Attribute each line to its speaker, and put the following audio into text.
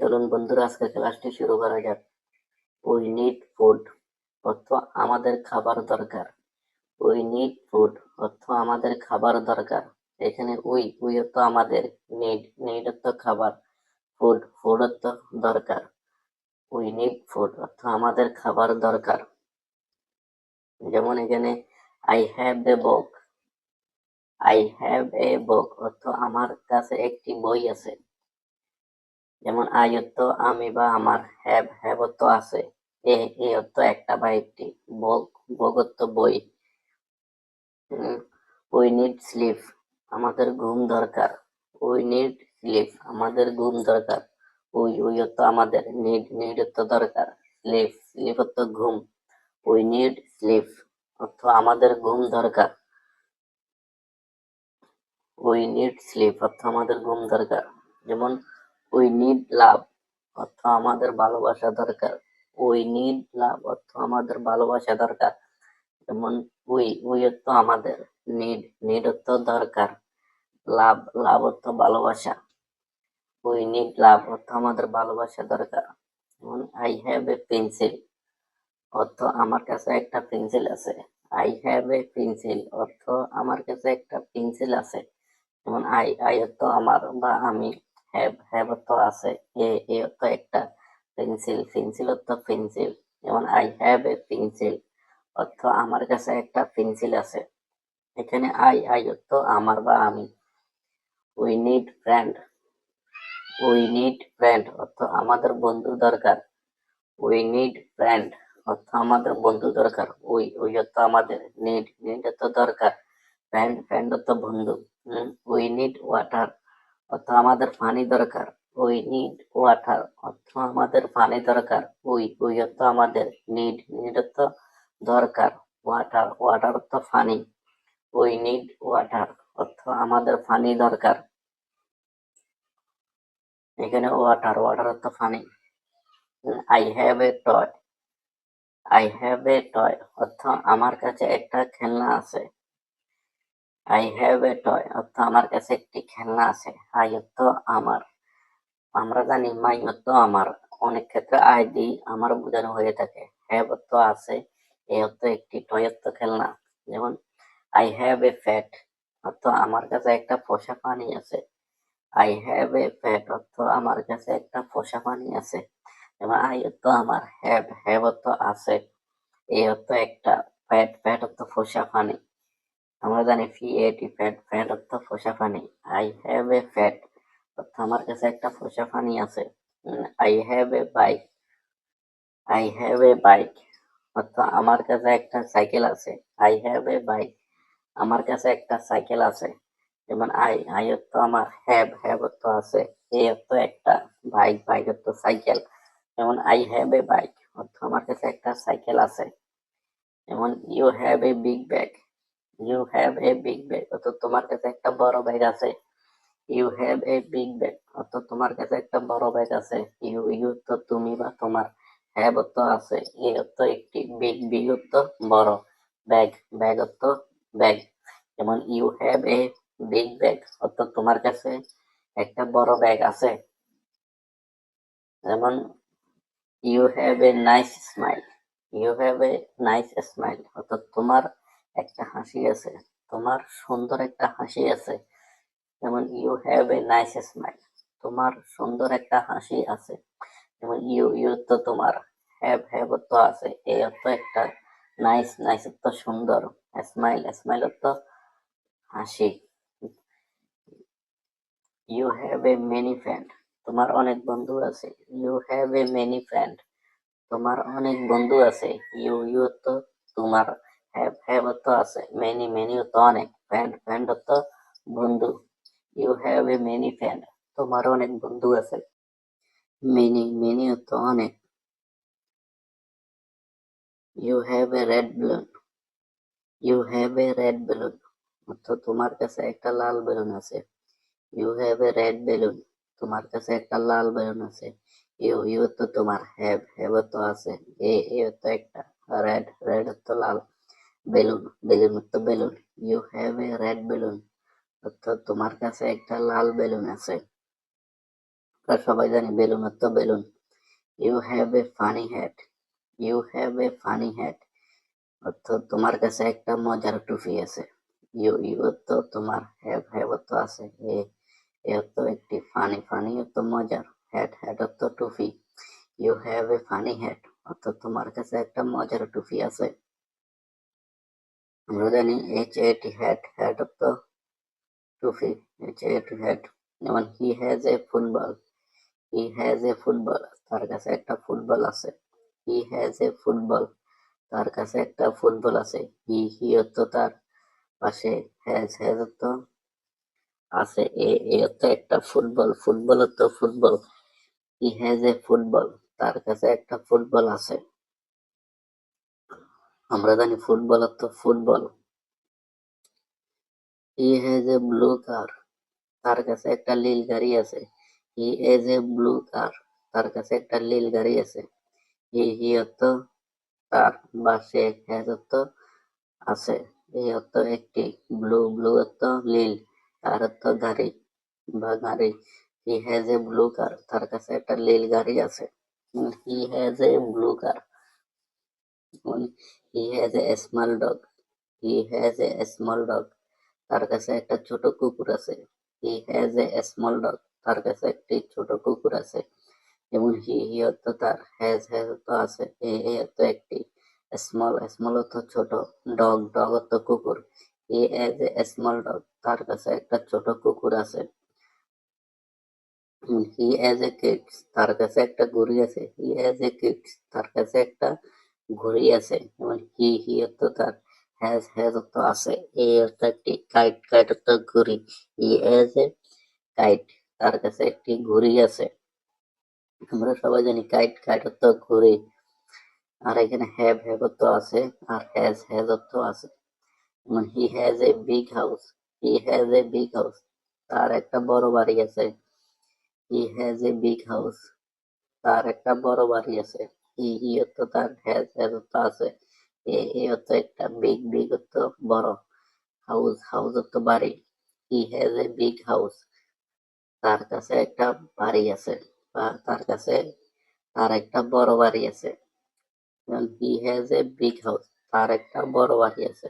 Speaker 1: চলুন বন্ধুরা, আজকের ক্লাসটি শুরু করা যাক। উই নিড ফুড অর্থ আমাদের খাবার দরকার। উই নিড ফুড অর্থ আমাদের খাবার দরকার। এখানে উই উই অর্থ আমাদের নিড নিড অর্থ খাবার। ফুড ফুড অর্থ দরকার। উই নিড ফুড অর্থ আমাদের খাবার দরকার। যেমন এখানে I have a book I have a book অর্থ আমার কাছে একটি বই আছে। যেমন আয়ত্ত, আমি বা আমার হ্যাভ অর্থ আছে। এ এ অর্থ একটা বা একটি। অর্থ বই। উই নিড স্লিপ আমাদের ঘুম দরকার। উই নিড স্লিপ আমাদের ঘুম দরকার। উই উই অর্থ আমাদের। নিড নিড অর্থ দরকার। স্লিপ স্লিপ অর্থ ঘুম। উই নিড স্লিপ অর্থ আমাদের ঘুম দরকার। উই নিড স্লিপ অর্থ আমাদের ঘুম দরকার। যেমন উই নিড লাভ অর্থ আমাদের ভালোবাসা দরকার। উই নিড লাভ অর্থ আমাদের ভালোবাসা দরকার। যেমন উই উই অর্থ আমাদের। নিড নিড অর্থ দরকার। লাভ লাভ অর্থ ভালোবাসা। উই নিড লাভ অর্থ আমাদের ভালোবাসা দরকার। যেমন আই হ্যাভ এ পেন্সিল অর্থ আমার কাছে একটা পেন্সিল আছে। আই হ্যাভ এ পেন্সিল অর্থ আমার কাছে একটা পেন্সিল আছে। যেমন আই আই অর্থ আমার বা আমি। হ্যাভ হ্যাভ অর্থ আছে। এ এ অর্থ একটা পেন্সিল পেন্সিল অর্থ পেন্সিল যেমন আই হ্যাভ এ পেন্সিল অর্থ আমার কাছে একটা পেন্সিল আছে। এখানে আই আই অর্থ আমার বা আমি। We need friend we need friend অর্থ আমাদের বন্ধু দরকার। উই নিড ফ্রেন্ড অর্থ আমাদের বন্ধু দরকার। উই উই অর্থ আমাদের নিড নিড অর্থ দরকার। ফ্রেন্ড ফ্রেন্ড অর্থ বন্ধু। উই নিড ওয়াটার অর্থ আমাদের পানি দরকার উই নিড ওয়াটার অর্থ আমাদের পানি দরকার উই উই অর্থ আমাদের নিড নিড অর্থ দরকার ওয়াটার ওয়াটার অর্থ পানি উই নিড ওয়াটার অর্থ আমাদের পানি দরকার। এখানে ওয়াটার ওয়াটার অর্থ পানি। I have a toy I have a toy অর্থ আমার কাছে একটা খেলনা আছে। আই হ্যাভ এ টয় অর্থ আমার কাছে একটি খেলনা আছে। আই অর্থ আমার। আমরা জানি মাই অর্থ আমার। অনেক ক্ষেত্রে আই দি আমার বোঝানো হয়ে থাকে। হ্যাভ অর্থ আছে এ অর্থ একটি টয় অর্থ খেলনা। যেমন, আই হ্যাভ এ ফ্যাট অর্থ আমার কাছে একটা পোষা পানি আছে। আই হ্যাভ এ ফ্যাট অর্থ আমার কাছে একটা পোষা পানি আছে। যেমন আই অর্থ আমার। হ্যাভ হ্যাভ অর্থ আছে এ অর্থ একটা ফ্যাট ফ্যাট অর্থ পোষা পানি আমরা জানি ফি এটি ফ্যাট ফ্যাট অর্থ পোষা পানি। আই হ্যাভ এ ফ্যাট অর্থ আমার কাছে একটা পোষা পানি আছে। I have a bike I have a bike অর্থ আমার কাছে একটা সাইকেল আছে। আই হ্যাভ এ বাইক আমার কাছে একটা সাইকেল আছে। যেমন আই আই অর্থ আমার হ্যাভ হ্যাভ অর্থ আছে। এ অর্থ একটা বাইক বাইক অর্থ সাইকেল। যেমন আই হ্যাভ এ বাইক অর্থ আমার কাছে একটা সাইকেল আছে। যেমন you have a big bag you have a big bag অর্থ তোমার কাছে একটা বড় ব্যাগ আছে। You have a big bag অর্থ তোমার কাছে একটা বড় ব্যাগ আছে। ইউ ইউ তো তুমি বা তোমার হ্যাভ অর্থ আছে। এ অর্থ একটি বিগ বিগ অর্থ বড় ব্যাগ ব্যাগ অর্থ ব্যাগ যেমন you have a big bag অর্থাৎ তোমার কাছে একটা বড় ব্যাগ আছে। যেমন you have a nice smile you have a nice smile অর্থাৎ তোমার একটা হাসি আছে। তোমার সুন্দর একটা হাসি আছে। যেমন you have a nice smile তোমার সুন্দর একটা হাসি আছে। যেমন ইউ ইউ তো তোমার হ্যাভ হ্যাভ তো আছে। এই অর্থ একটা নাইস নাইস তো সুন্দর। স্মাইল স্মাইল তো হাসি। You have a many friend তোমার অনেক বন্ধু আছে। You have a many friend তোমার অনেক বন্ধু আছে। ইউ ইউ তো তোমার হ্যাভ হ্যাভ তো আছে মেনি মেনি তো অনেক ফ্রেন্ড ফ্রেন্ড তো বন্ধু you have a many friend তোমার অনেক বন্ধু আছে মেনি মেনি তো অনেক you have a red balloon you have a red balloon অর্থাৎ তোমার কাছে একটা লাল বেলুন আছে you have a red balloon তোমার কাছে একটা লাল বেলুন আছে ইউ ইউ তো তোমার হ্যাভ হ্যাভ তো আছে এ এ তো একটা রেড রেড তো লাল বেলুন বেলুন তো balloon. You have a red balloon অর্থাৎ তোমার কাছে একটা লাল বেলুন আছে। আমরা সবাই জানি বেলুন তো balloon. You have a funny hat you have a funny hat অর্থাৎ তোমার কাছে একটা মজার টুপি আছে। ইউ ইউ তো তোমার হ্যাভ হ্যাভ অর্থ আছে। এ এ অর্থ একটি ফানি ফানি তো মজার। হ্যাট হ্যাট তো টুপি। You have a funny hat অর্থাৎ তোমার কাছে একটা মজার টুপি আছে। আমরা জানি H A T hat hat অর্থ টুপি এইচ এ টি হ্যাট যেমন he has a football he has a football তার কাছে একটা ফুটবল আছে. হি হ্যাজ এ ফুটবল তার কাছে একটা ফুটবল আছে. হি হি অর্থ তার পাশে হ্যাজ হ্যাজ অর্থ আছে. এ এ অর্থ একটা ফুটবল ফুটবল অর্থ football he has a football তার কাছে একটা ফুটবল আছে. আমরা জানি ফুটবল অর্থ football. He has a blue car তার কাছে একটা নীল গাড়ি আছে। He has a blue car তার কাছে একটা নীল গাড়ি আছে। হি হি অর্থ তার বা সে হ্যাজ অর্থ আছে। এই অর্থ একটি ব্লু ব্লু অর্থ নীল। তার অর্থ গাড়ি বা গাড়ি। হি হ্যাজ এ ব্লু কার তার কাছে একটা নীল গাড়ি আছে। He has a blue car he has a small dog he has a small dog তার কাছে একটা ছোট কুকুর আছে। He has a small dog তার কাছে একটি ছোট কুকুর আছে। যেমন হি হি অর্থ তার, হ্যাজ হ্যাজ অর্থ আছে। এ এ অর্থ একটি স্মল স্মল অর্থ ছোট। ডগ ডগ অর্থ কুকুর। He has a small dog তার কাছে একটা ছোট কুকুর আছে। He has a, kids? তার কাছে একটা ঘড়ি আছে। He has a, kids? তার কাছে একটা ঘড়ি আছে যেমন হি হি অর্থ তার হ্যাজ হ্যাজ অর্থ আছে। এ অর্থ একটি কাইট কাইট অর্থ ঘড়ি। ই হ্যাজ এ কাইট তার কাছে একটি ঘড়ি আছে। আমরা সবাই জানি কাইট কাইট অর্থ ঘড়ি। আর এখানে হ্যাভ হ্যাভ অর্থ আছে। আর হ্যাজ হ্যাজ অর্থ আছে। যেমন he has a big house he has a big house তার একটা বড় বাড়ি আছে। He has a big house তার একটা বড় বাড়ি আছে। অর্থ তার হ্যাজ হ্যাজ অর্থ আছে। অর্থ একটা বিগ বিগ তো বড়। হাউস হাউস তো বাড়ি। He has a big house তার কাছে একটা বাড়ি আছে। তার কাছে তার একটা বড় বাড়ি আছে। He has a big house তার একটা বড় বাড়ি আছে।